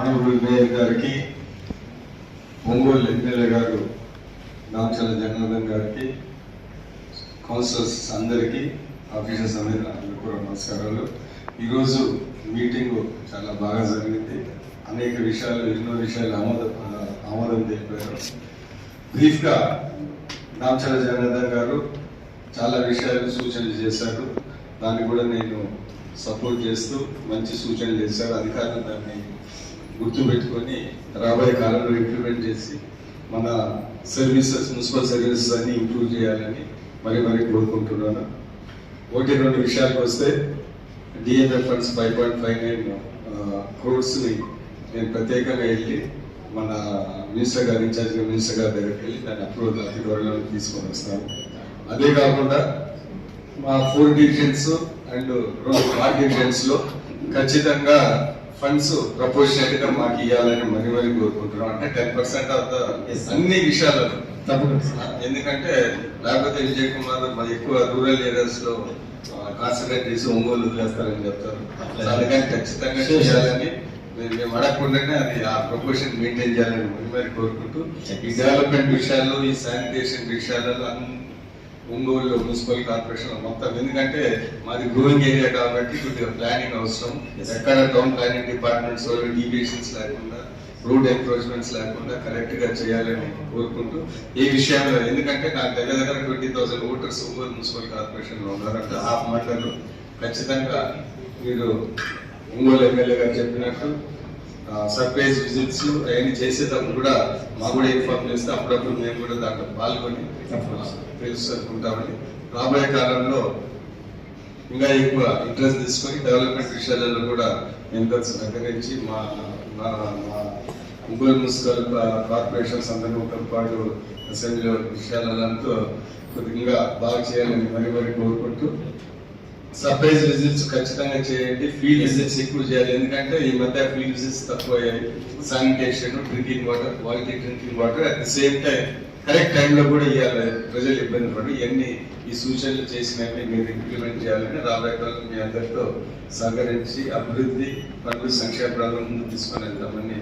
Honourable mayor గారికి Ongole MLA గారు నామచల జగన్నాథన్ గారికి కౌన్సిలర్స్ అందరికీ ఆఫీసర్స్ అందరికీ కూడా నమస్కారాలు. ఈరోజు మీటింగ్ చాలా బాగా జరిగింది. అనేక విషయాలు ఎన్నో విషయాలు ఆమోద ఆమోదం తెలిపారు. బ్రీఫ్గా నామచల జగన్నాథన్ గారు చాలా విషయాలు సూచనలు చేశారు. దాన్ని కూడా నేను సపోర్ట్ చేస్తూ మంచి సూచనలు చేశారు. అధికారులు దాన్ని గుర్తుపెట్టుకొని రాబోయే కాలంలో ఇంప్లిమెంట్ చేసి మన సర్వీసెస్ మున్సిపల్ సర్వీసెస్ అన్ని ఇంప్రూవ్ చేయాలని మరి మరి కోరుకుంటున్నాను. ఒకటి రెండు విషయాలకు వస్తే DNF funds five point five nine క్రోడ్స్ని నేను ప్రత్యేకంగా వెళ్ళి మన మినిస్టర్ గారు ఇన్ఛార్జ్ మినిస్టర్ గారి దగ్గరికి వెళ్ళి దాన్ని అప్రూవల్ అతి త్వరలో తీసుకొని వస్తాను. అదే కాకుండా మా ఫోర్ డివిజన్స్ అండ్ రెండు వార్డ్ డివిజన్స్లో ఖచ్చితంగా ఫండ్స్ ప్రపోర్షనల్గా మాకు ఇవ్వాలని మరి మరి కోరుకుంటున్నాం. అంటే టెన్ పర్సెంట్ ఆఫ్ ద అన్ని విషయాలలో తప్పకుండా ఎందుకంటే లేకపోతే విజయ్ కుమార్ మరి ఎక్కువ రూరల్ ఏరియాస్లో కాన్సన్ట్రేట్ చేసి ఒంగోలు వదిలేస్తారని చెప్తారు. అందుకని ఖచ్చితంగా చేయాలని మేము అడగకుండానే అది ఆ ప్రపోర్షన్ మెయింటైన్ చేయాలని మరి మరి కోరుకుంటూ ఈ డెవలప్మెంట్ విషయాల్లో ఈ శానిటేషన్ విషయాలలో అన్ని ఒంగోలు మున్సిపల్ కార్పొరేషన్ మొత్తం. ఎందుకంటే మాది గ్రోయింగ్ ఏరియా కాబట్టి కొద్దిగా ప్లానింగ్ అవసరం. ఎక్కడ టౌన్ ప్లానింగ్ డిపార్ట్మెంట్స్ డీవియేషన్స్ లేకుండా రోడ్ ఎంక్రోచ్మెంట్స్ లేకుండా కరెక్ట్గా చేయాలని కోరుకుంటూ ఈ విషయంలో ఎందుకంటే నాకు దగ్గర దగ్గర twenty thousand voters Ongole municipal కార్పొరేషన్లో ఉన్నారంటే ఆ మాటలు ఖచ్చితంగా మీరు ఒంగోలు ఎమ్మెల్యే గారు చెప్పినట్టు సర్ప్రైజ్ విజిట్స్ అవన్నీ చేసేటప్పుడు కూడా మాకు కూడా ఇన్ఫార్మ్ చేస్తే అప్పుడప్పుడు మేము కూడా దాంట్లో పాల్గొని తెలుసుకుంటామని రాబోయే కాలంలో ఇంకా ఎక్కువ ఇంట్రెస్ట్ తీసుకొని డెవలప్మెంట్ విషయాలలో కూడా ఎంత సహకరించి మా మా మా ఒంగోలు మున్సిపల్ కార్పొరేషన్స్ అందరితో పాటు అసెంబ్లీ విషయాలంతా కొద్దిగా బాగా చేయాలని మరి మరి కోరుకుంటూ సర్ప్రైజ్ విజిట్స్ ఖచ్చితంగా చేయండి. ఫీల్డ్ విజిట్స్ ఎక్కువ చేయాలి. ఎందుకంటే ఈ మధ్య ఫీల్డ్ విజిట్స్ తక్కువ sanitation drinking water quality drinking water at the same time correct టైంలో కూడా ఇవ్వాలి ప్రజలు ఇబ్బంది పడు ఇవన్నీ ఈ సూచనలు చేసినవి మీరు ఇంప్లిమెంట్ చేయాలని రాబోయే మీ అందరితో సహకరించి అభివృద్ధి పనులు సంక్షేమ ప్రాంతం ముందు తీసుకొని వెళ్తామని